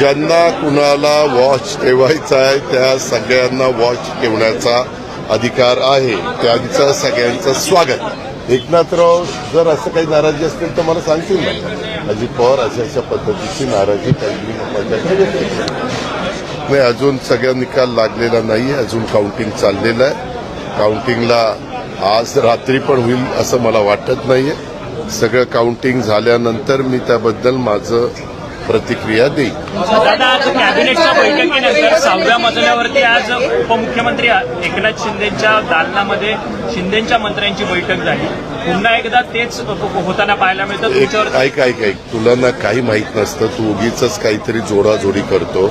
ज्यांना कुणाला वॉच ठेवायचा आहे त्या सगळ्यांना वॉच ठेवण्याचा अधिकार आहे. त्यांचं सगळ्यांचं स्वागत. एकनाथराव जर असं काही नाराजी असतील तर मला सांगतील ना? अजित पवार अशा अशा पद्धतीची नाराजी काही नाही. अजून सगळा निकाल लागलेला नाही अजून काउंटिंग चाललेलं आहे. काउंटिंगला आज रात्री पण होईल असं मला वाटत नाहीये. सगळं काउंटिंग झाल्यानंतर मी त्याबद्दल माझं प्रतिक्रिया आज कॅबिनेटच्या बैठकीनंतर सहाव्या मजल्यावरती आज उपमुख्यमंत्री एकनाथ शिंदेच्या दालनामध्ये शिंदेच्या मंत्र्यांची बैठक झाली. पुन्हा एकदा तेच होताना पाहायला मिळतं. ऐक ऐक ऐक. तुला ना काही माहीत नसतं तू उगीच काहीतरी जोडाजोडी करतो.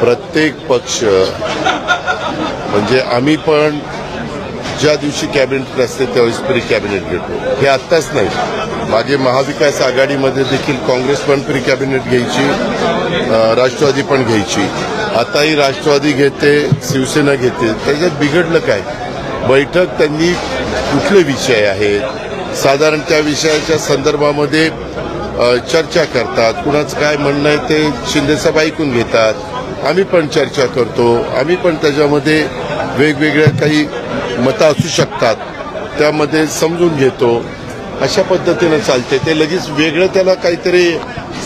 प्रत्येक पक्ष म्हणजे आम्ही पण ज्या दिवशी कॅबिनेट असते त्यावेळेस प्री कॅबिनेट घेतो. हे आत्ताच नाही. माझे महाविकास आघाडीमध्ये देखील काँग्रेस पण प्री कॅबिनेट घ्यायची राष्ट्रवादी पण घ्यायची. आताही राष्ट्रवादी घेते शिवसेना घेते. त्याच्यात बिघडलं काय? बैठक त्यांनी कुठले विषय आहेत साधारण त्या विषयाच्या संदर्भामध्ये चर्चा करतात. कुणाचं काय म्हणणं आहे ते शिंदेसाहेब ऐकून घेतात. आम्ही पण चर्चा करतो. आम्ही पण त्याच्यामध्ये वेगवेगळ्या काही मतं असू शकतात त्यामध्ये समजून घेतो. अशा पद्धतीनं चालते ते लगेच वेगळं त्याला काहीतरी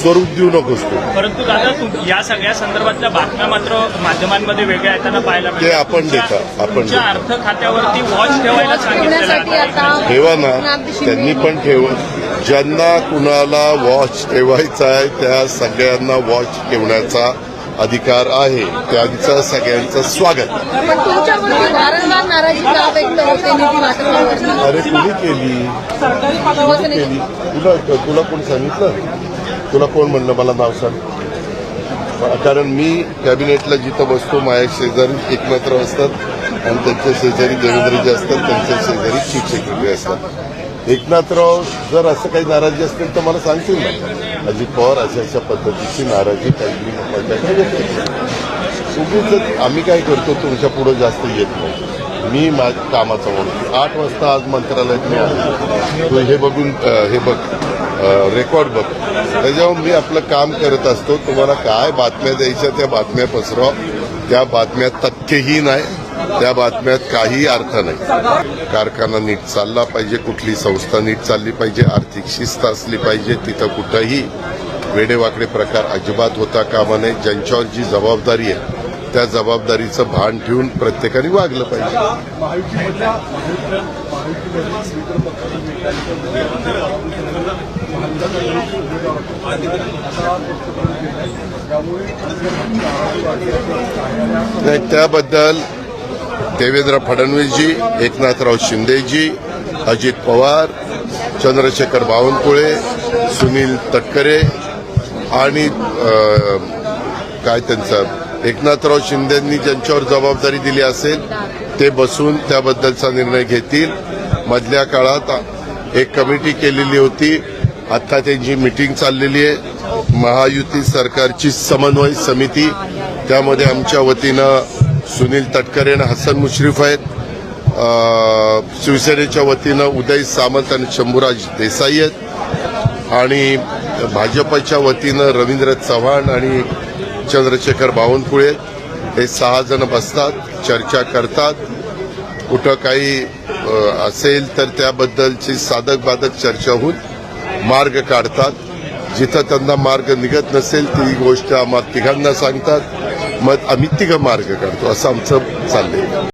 स्वरूप देऊ नकोस तू. परंतु दादा तुम- या सगळ्या संदर्भातल्या बातम्या मात्र माध्यमांमध्ये वेगळ्या येताना पाहायला ते आपण तुमच्या- देता, आपण तुमच्या देता. अर्थ खात्यावरती वॉच ठेवायला सांगितलेलं ठेवण्यासाठी आहे. आता ठेवा ना. त्यांनी पण ठेव. ज्यांना कुणाला वॉच ठेवायचा आहे त्या सगळ्यांना वॉच ठेवण्याचा अधिकार आहे त्यांचं सगळ्यांचं स्वागत. अरे कुणी केली? केली? तुला तुला कोण सांगितलं? तुला कोण म्हणलं मला नाव सांग? कारण मी कॅबिनेटला जिथं बसतो माझ्या शेजारी एकमात्र असतात आणि त्यांच्या शेजारी देवेंद्रजी असतात त्यांच्या शेजारी सेक्रेटरी असतात. एकनाथराव जर असं काही नाराजी असतील तर मला सांगतील ना. अजित पवार अशा अशा पद्धतीची नाराजी काही उगीच आम्ही काय करतो तुमच्यापुढे जास्त येत नाही. मी माझ्या कामाचा म्हणून आठ वाजता आज मंत्रालयात मी आलो. तू हे बघून हे बघ रेकॉर्ड बघ. त्याच्यावर मी आपलं काम करत असतो. तुम्हाला काय बातम्या द्यायच्या त्या बातम्या पसरवा. त्या बातम्या तथ्यही नाही त्या बातम्यात काही अर्थ नाही. कारखाना नीट चालला पाहिजे कुठली संस्था नीट चालली पाहिजे आर्थिक शिस्त असली पाहिजे तिथं कुठंही वेडेवाकडे प्रकार अजिबात होता कामा नये. ज्यांच्यावर जी जबाबदारी आहे त्या जबाबदारीचं भान ठेवून प्रत्येकाने वागलं पाहिजे. नाही त्याबद्दल देवेंद्र फडणवीसजी एकनाथराव शिंदेजी अजित पवार चंद्रशेखर बावनकुळे सुनील तटकरे आणि काय त्यांचं एकनाथराव शिंदेंनी ज्यांच्यावर जबाबदारी दिली असेल ते बसून त्याबद्दलचा निर्णय घेतील. मधल्या काळात एक कमिटी केलेली होती. आता त्यांची मिटिंग चाललेली आहे. महायुती सरकारची समन्वय समिती. त्यामध्ये आमच्या वतीनं सुनील तटकरे आणि हसन मुश्रीफ आहेत. शिवसेनेच्या वतीनं उदय सामंत आणि शंभूराज देसाई आहेत. आणि भाजपच्या वतीनं रवींद्र चव्हाण आणि चंद्रशेखर बावनकुळे हे सहा जण बसतात चर्चा करतात. कुठं काही असेल तर त्याबद्दलची साधक बाधक चर्चा होऊन मार्ग काढतात. जिथं त्यांना मार्ग निघत नसेल ती गोष्ट आम्हाला तिघांना सांगतात. मग आम्ही तिघं मार्ग काढतो. असं आमचं चाललंय.